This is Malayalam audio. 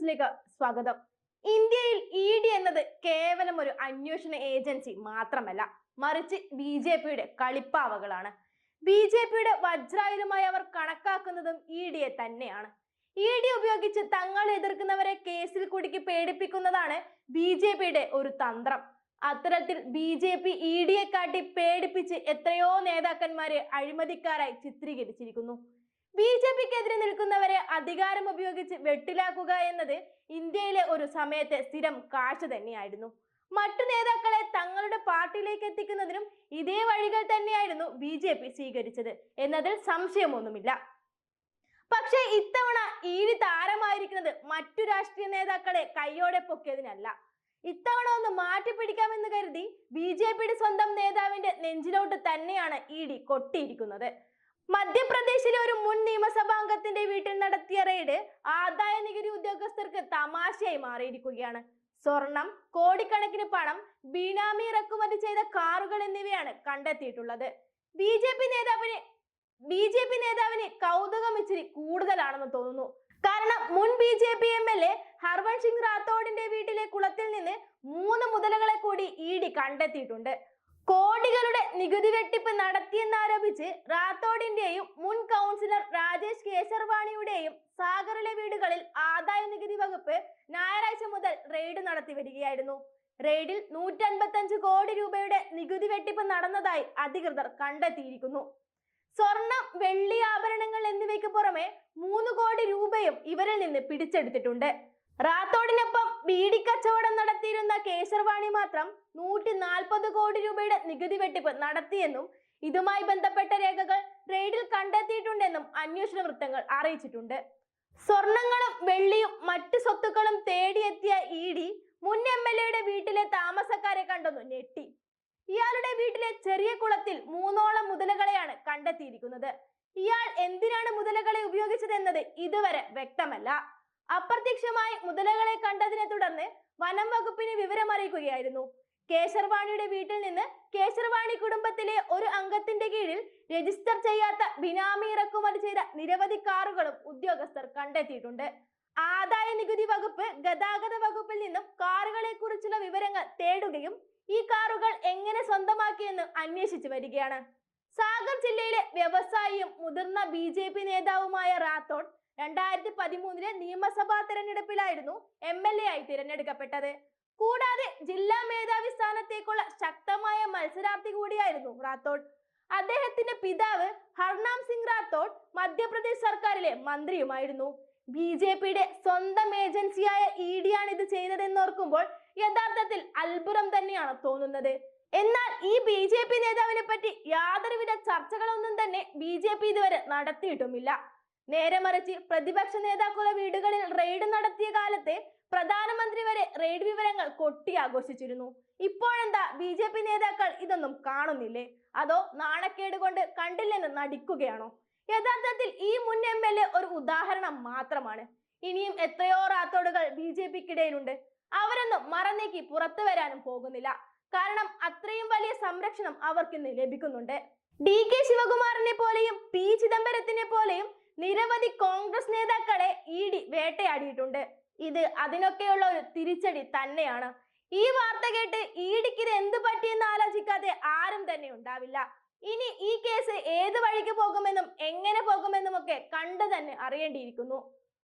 സ്വാഗതം. ഇന്ത്യയിൽ ഇ ഡി എന്നത് കേവലം ഒരു അന്വേഷണ ഏജൻസി മാത്രമല്ല മറിച്ച് ബി ജെ പിയുടെ കളിപ്പാവകളാണ്. ബി ജെ പിയുടെ വജ്രായുധമായി അവർ കണക്കാക്കുന്നതും ഇ ഡിയെ തന്നെയാണ്. ഇ ഡി ഉപയോഗിച്ച് തങ്ങൾ എതിർക്കുന്നവരെ കേസിൽ കുടുക്കി പേടിപ്പിക്കുന്നതാണ് ബി ജെ പിയുടെ ഒരു തന്ത്രം. അത്തരത്തിൽ ബി ജെ പി ഇ ഡിയെ കാട്ടി പേടിപ്പിച്ച് എത്രയോ നേതാക്കന്മാരെ അഴിമതിക്കാരായി ചിത്രീകരിച്ചിരിക്കുന്നു. ബി ജെ പിക്കെതിരെ നിൽക്കുന്നവരെ അധികാരം ഉപയോഗിച്ച് വെട്ടിലാക്കുക എന്നത് ഇന്ത്യയിലെ ഒരു സമയത്തെ സ്ഥിരം കാഴ്ച തന്നെയായിരുന്നു. മറ്റു നേതാക്കളെ തങ്ങളുടെ പാർട്ടിയിലേക്ക് എത്തിക്കുന്നതിനും ഇതേ വഴികൾ തന്നെയായിരുന്നു ബി ജെ പി സ്വീകരിച്ചത് എന്നതിൽ സംശയമൊന്നുമില്ല. പക്ഷെ ഇത്തവണ ഈഴി താരമായിരിക്കുന്നത് മറ്റു രാഷ്ട്രീയ നേതാക്കളെ കൈയോടെ പൊക്കിയതിനല്ല. ഇത്തവണ ഒന്ന് മാറ്റിപ്പിടിക്കാമെന്ന് കരുതി ബി ജെ പിയുടെ സ്വന്തം നേതാവിന്റെ നെഞ്ചിലോട്ട് തന്നെയാണ് ഇ ഡി കൊട്ടിയിരിക്കുന്നത്. മധ്യപ്രദേശിലെ ഒരു മുൻ നിയമസഭാംഗത്തിന്റെ വീട്ടിൽ നടത്തിയ റെയ്ഡ് ആദായ നികുതി ഉദ്യോഗസ്ഥർക്ക് തമാശയായി മാറിയിരിക്കുകയാണ്. സ്വർണം കോടിക്കണക്കിന് പണം ബീനാമി ഇറക്കുമതി ചെയ്ത കാറുകൾ എന്നിവയാണ് കണ്ടെത്തിയിട്ടുള്ളത്. ബി ജെ പി നേതാവിന് ബി ജെ പി നേതാവിന് കൗതുകം ഇച്ചിരി കൂടുതലാണെന്ന് തോന്നുന്നു. കാരണം മുൻ B J P M L A Harvan Singh റാത്തോഡിന്റെ വീട്ടിലെ കുളത്തിൽ നിന്ന് മൂന്ന് മുതലകളെ കൂടി ഇ ഡി കണ്ടെത്തിയിട്ടുണ്ട്. കോടികളുടെ നികുതി വെട്ടിപ്പ് നടത്തിയെന്നാരോപിച്ച് റാത്തോഡിന്റെയും മുൻ കൗൺസിലർ രാജേഷ് കേസർവാണിയുടെയും സാഗറിലെ വീടുകളിൽ ആദായ നികുതി വകുപ്പ് ഞായറാഴ്ച മുതൽ റെയ്ഡ് നടത്തി വരികയായിരുന്നു. റെയ്ഡിൽ നൂറ്റൻപത്തഞ്ച് കോടി രൂപയുടെ നികുതി വെട്ടിപ്പ് നടന്നതായി അധികൃതർ കണ്ടെത്തിയിരിക്കുന്നു. സ്വർണം വെള്ളി ആഭരണങ്ങൾ എന്നിവയ്ക്ക് പുറമെ മൂന്ന് കോടി രൂപയും ഇവരിൽ നിന്ന് പിടിച്ചെടുത്തിട്ടുണ്ട്. റാത്തോഡിനൊപ്പം ബീഡി കച്ചവടം നടത്തിയിരുന്ന കേസർവാണി മാത്രം നൂറ്റി നാൽപ്പത് കോടി രൂപയുടെ നികുതി വെട്ടിപ്പ് നടത്തിയെന്നും ഇതുമായി ബന്ധപ്പെട്ട രേഖകൾ റെയ്ഡിൽ കണ്ടെത്തിയിട്ടുണ്ടെന്നും അന്വേഷണ വൃത്തങ്ങൾ അറിയിച്ചിട്ടുണ്ട്. സ്വർണങ്ങളും വെള്ളിയും മറ്റു സ്വത്തുക്കളും തേടിയെത്തിയ ഇ ഡി മുൻ എം എൽ എയുടെ വീട്ടിലെ താമസക്കാരെ കണ്ടെന്നു ഞെട്ടി. ഇയാളുടെ വീട്ടിലെ ചെറിയ കുളത്തിൽ മൂന്നോളം മുതലകളെയാണ് കണ്ടെത്തിയിരിക്കുന്നത്. ഇയാൾ എന്തിനാണ് മുതലകളെ ഉപയോഗിച്ചതെന്നത് ഇതുവരെ വ്യക്തമല്ല. അപ്രത്യക്ഷമായി മുതലകളെ കണ്ടതിനെ തുടർന്ന് വനം വകുപ്പിന് വിവരമറിയിക്കുകയായിരുന്നു. കേശർവാണിയുടെ വീട്ടിൽ നിന്ന് കേശർവാണി കുടുംബത്തിലെ ഒരു അംഗത്തിന്റെ കീഴിൽ രജിസ്റ്റർ ചെയ്യാത്ത ബിനാമി ഇറക്കുമതി ചെയ്ത നിരവധി കാറുകളും ഉദ്യോഗസ്ഥർ കണ്ടെത്തിയിട്ടുണ്ട്. ആദായ നികുതി വകുപ്പ് ഗതാഗത വകുപ്പിൽ നിന്നും കാറുകളെ കുറിച്ചുള്ള വിവരങ്ങൾ തേടുകയും ഈ കാറുകൾ എങ്ങനെ സ്വന്തമാക്കിയെന്ന് അന്വേഷിച്ചു വരികയാണ്. സാഗർ ജില്ലയിലെ വ്യവസായിയും മുതിർന്ന ബി നേതാവുമായ റാത്തോഡ് രണ്ടായിരത്തി പതിമൂന്നിലെ നിയമസഭാ തെരഞ്ഞെടുപ്പിലായിരുന്നു എം എൽ എ ആയി തിരഞ്ഞെടുക്കപ്പെട്ടത്. കൂടാതെ ജില്ലാ മേധാവി സ്ഥാനത്തേക്കുള്ള ശക്തമായ മത്സരാർത്ഥി കൂടിയായിരുന്നു റാത്തോഡ്. അദ്ദേഹത്തിന്റെ പിതാവ് ഹർനാം സിംഗ് റാത്തോഡ് മധ്യപ്രദേശ് സർക്കാരിലെ മന്ത്രിയുമായിരുന്നു. ബി ജെ പിയുടെ സ്വന്തം ഏജൻസിയായ ഇ ഡി ആണ് ഇത് ചെയ്തതെന്ന് ഓർക്കുമ്പോൾ യഥാർത്ഥത്തിൽ അത്ഭുതം തന്നെയാണ് തോന്നുന്നത്. എന്നാൽ ഈ ബി ജെ പി നേതാവിനെ പറ്റി യാതൊരുവിധ ചർച്ചകളൊന്നും തന്നെ ബി ജെ പി ഇതുവരെ നടത്തിയിട്ടുമില്ല. നേരെ മറിച്ച് പ്രതിപക്ഷ നേതാക്കളുടെ വീടുകളിൽ റെയ്ഡ് നടത്തിയ കാലത്ത് പ്രധാനമന്ത്രി വരെ റെയ്ഡ് വിവരങ്ങൾ കൊട്ടി ആഘോഷിച്ചിരുന്നു. ഇപ്പോഴെന്താ ബി ജെ പി നേതാക്കൾ ഇതൊന്നും കാണുന്നില്ലേ? അതോ നാണക്കേട് കൊണ്ട് കണ്ടില്ലെന്ന് നടിക്കുകയാണോ? യഥാർത്ഥത്തിൽ ഈ മുൻ എം എൽ എ ഒരു ഉദാഹരണം മാത്രമാണ്. ഇനിയും എത്രയോ റാത്തോടുകൾ ബി ജെ പിക്കിടയിലുണ്ട്. അവരൊന്നും മറന്നേക്ക് പുറത്തു വരാനും പോകുന്നില്ല. കാരണം അത്രയും വലിയ സംരക്ഷണം അവർക്കിന്ന് ലഭിക്കുന്നുണ്ട്. ഡി കെ ശിവകുമാറിനെ പോലെയും പി ചിദംബരത്തിനെ പോലെയും നിരവധി കോൺഗ്രസ് നേതാക്കളെ ഇ ഡി വേട്ടയാടിയിട്ടുണ്ട്. ഇത് അതിനൊക്കെയുള്ള ഒരു തിരിച്ചടി തന്നെയാണ്. ഈ വാർത്ത കേട്ട് ഇ ഡിക്ക് ഇത് എന്ത് പറ്റിയെന്ന് ആലോചിക്കാതെ ആരും തന്നെ ഉണ്ടാവില്ല. ഇനി ഈ കേസ് ഏത് വഴിക്ക് പോകുമെന്നും എങ്ങനെ പോകുമെന്നും ഒക്കെ കണ്ടു തന്നെ അറിയേണ്ടിയിരിക്കുന്നു.